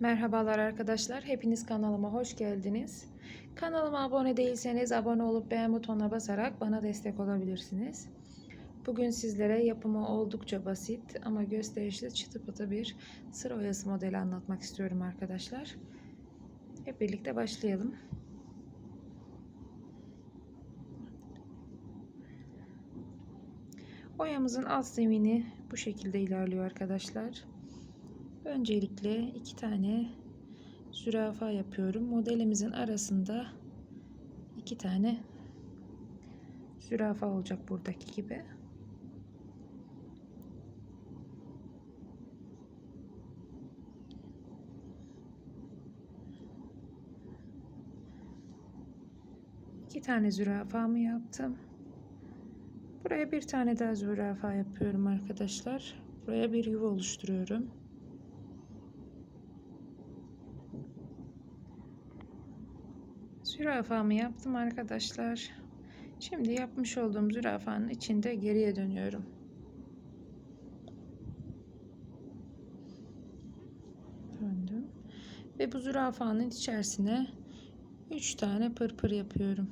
Merhabalar arkadaşlar. Hepiniz kanalıma hoş geldiniz. Kanalıma abone değilseniz abone olup beğen butonuna basarak bana destek olabilirsiniz. Bugün sizlere yapımı oldukça basit ama gösterişli çıtı pıtı bir sıra oyası modeli anlatmak istiyorum arkadaşlar. Hep birlikte başlayalım. Oyamızın alt zemini bu şekilde ilerliyor arkadaşlar. Öncelikle iki tane zürafa yapıyorum. Modelimizin arasında iki tane zürafa olacak buradaki gibi. İki tane zürafamı yaptım. Buraya bir tane daha zürafa yapıyorum arkadaşlar. Buraya bir yuva oluşturuyorum. Zürafamı yaptım arkadaşlar. Şimdi yapmış olduğum zürafanın içinde geriye dönüyorum. Döndüm. Ve bu zürafanın içerisine 3 tane pırpır yapıyorum.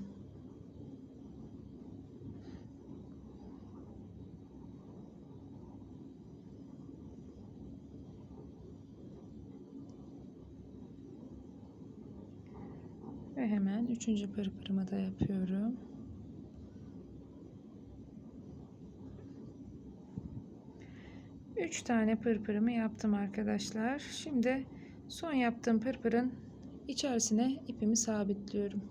Hemen üçüncü pırpırımı da yapıyorum. Üç tane pırpırımı yaptım arkadaşlar. Şimdi son yaptığım pırpırın içerisine ipimi sabitliyorum.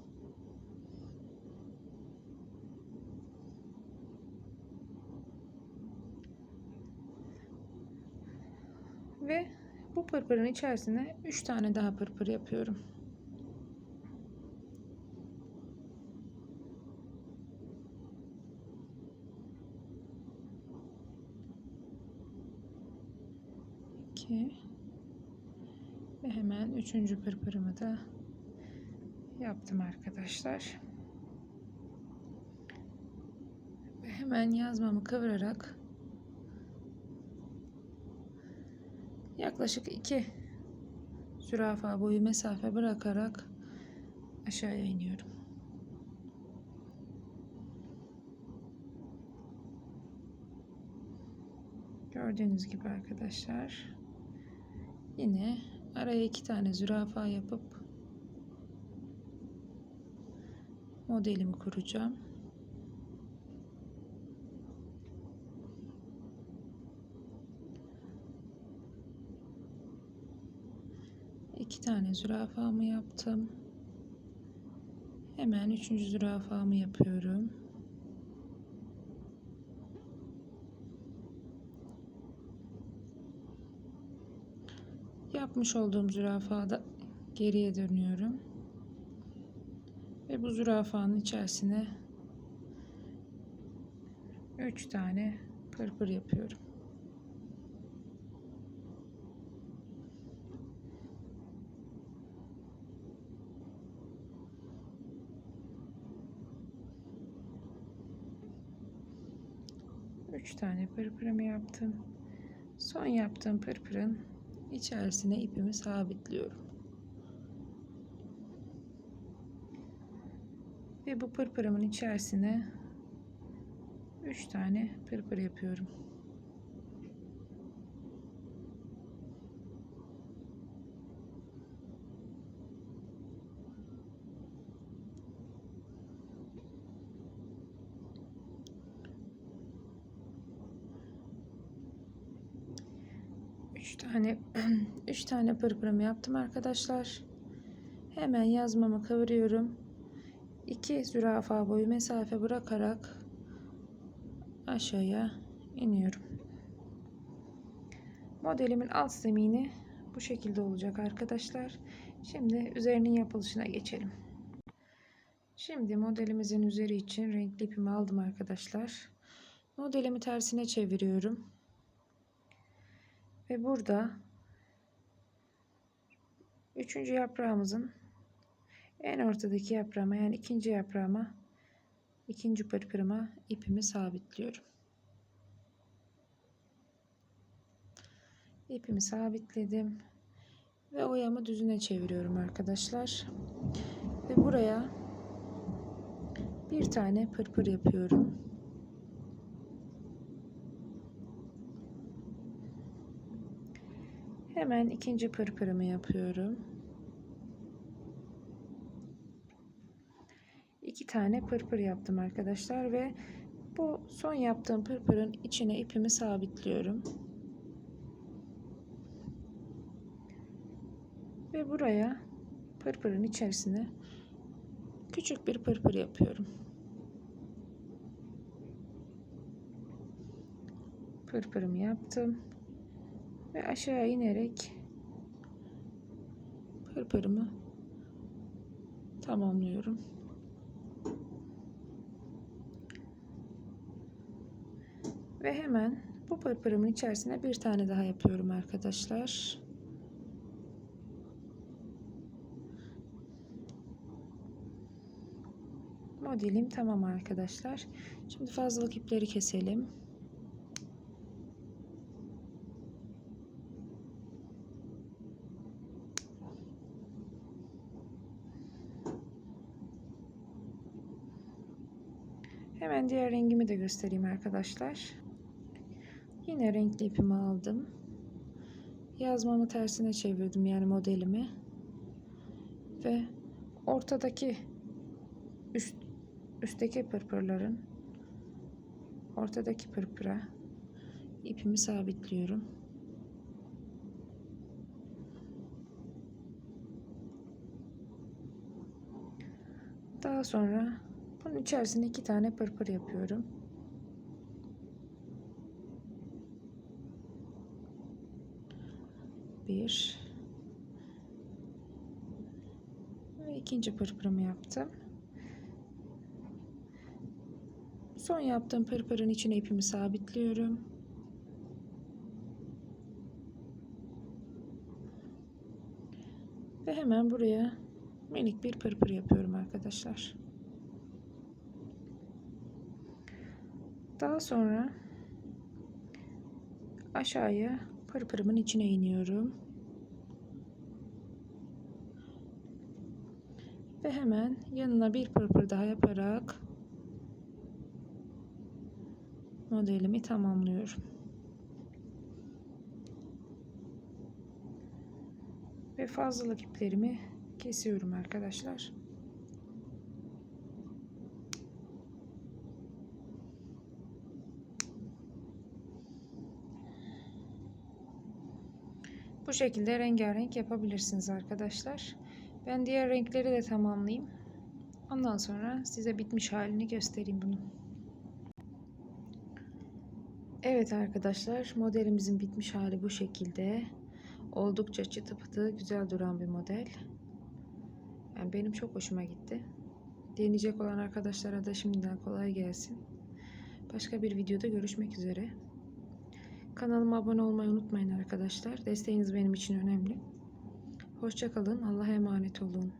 Ve bu pırpırın içerisine üç tane daha pırpır yapıyorum. İki ve hemen üçüncü pırpırımı da yaptım arkadaşlar. Ve hemen yazmamı kıvırarak yaklaşık iki zürafa boyu mesafe bırakarak aşağıya iniyorum. Gördüğünüz gibi arkadaşlar yine araya iki tane zürafa yapıp modelimi kuracağım. İki tane zürafamı yaptım. Hemen üçüncü zürafamı yapıyorum. Yapmış olduğum zürafada geriye dönüyorum. Ve bu zürafanın içerisine 3 tane pırpır yapıyorum. Üç tane pırpırımı yaptım. Son yaptığım pırpırın içerisine ipimi sabitliyorum. Ve bu pırpırımın içerisine 3 tane pırpır yapıyorum. Üç tane üç tane pırpırımı yaptım arkadaşlar. Hemen yazmamı kıvırıyorum. 2 zürafa boyu mesafe bırakarak aşağıya iniyorum. Modelimin alt zemini bu şekilde olacak arkadaşlar. Şimdi üzerinin yapılışına geçelim. Şimdi modelimizin üzeri için renkli ipimi aldım arkadaşlar. Modelimi tersine çeviriyorum. Ve burada üçüncü yaprağımızın en ortadaki yaprağıma yani ikinci yaprağıma ikinci pırpırıma ipimi sabitliyorum. İpimi sabitledim. Ve oyamı düzüne çeviriyorum arkadaşlar. Ve buraya bir tane pırpır yapıyorum. Hemen ikinci pırpırımı yapıyorum. İki tane pırpır yaptım arkadaşlar ve bu son yaptığım pırpırın içine ipimi sabitliyorum. Ve buraya pırpırın içerisine küçük bir pırpır yapıyorum. Pırpırımı yaptım ve aşağı inerek pırpırımı tamamlıyorum. Ve hemen bu pırpırımın içerisine bir tane daha yapıyorum arkadaşlar. Modelim tamam arkadaşlar. Şimdi fazlalık ipleri keselim. Hemen diğer rengimi de göstereyim arkadaşlar. Yine renkli ipimi aldım. Yazmamı tersine çevirdim yani modelimi. Ve ortadaki üst üstteki pırpırların ortadaki pırpıra ipimi sabitliyorum. Daha sonra bunun içerisine iki tane pırpır yapıyorum. Bir ve ikinci pırpırımı yaptım. Son yaptığım pırpırın içine ipimi sabitliyorum. Ve hemen buraya minik bir pırpır yapıyorum arkadaşlar. Daha sonra aşağıya pırpırımın içine iniyorum. Ve hemen yanına bir pırpır daha yaparak modelimi tamamlıyorum. Ve fazlalık iplerimi kesiyorum arkadaşlar. Bu şekilde rengarenk yapabilirsiniz arkadaşlar. Ben diğer renkleri de tamamlayayım. Ondan sonra size bitmiş halini göstereyim bunu. Evet arkadaşlar modelimizin bitmiş hali bu şekilde. Oldukça çıtı pıtı güzel duran bir model. Yani benim çok hoşuma gitti. Deneyecek olan arkadaşlara da şimdiden kolay gelsin. Başka bir videoda görüşmek üzere. Kanalıma abone olmayı unutmayın arkadaşlar. Desteğiniz benim için önemli. Hoşçakalın. Allah'a emanet olun.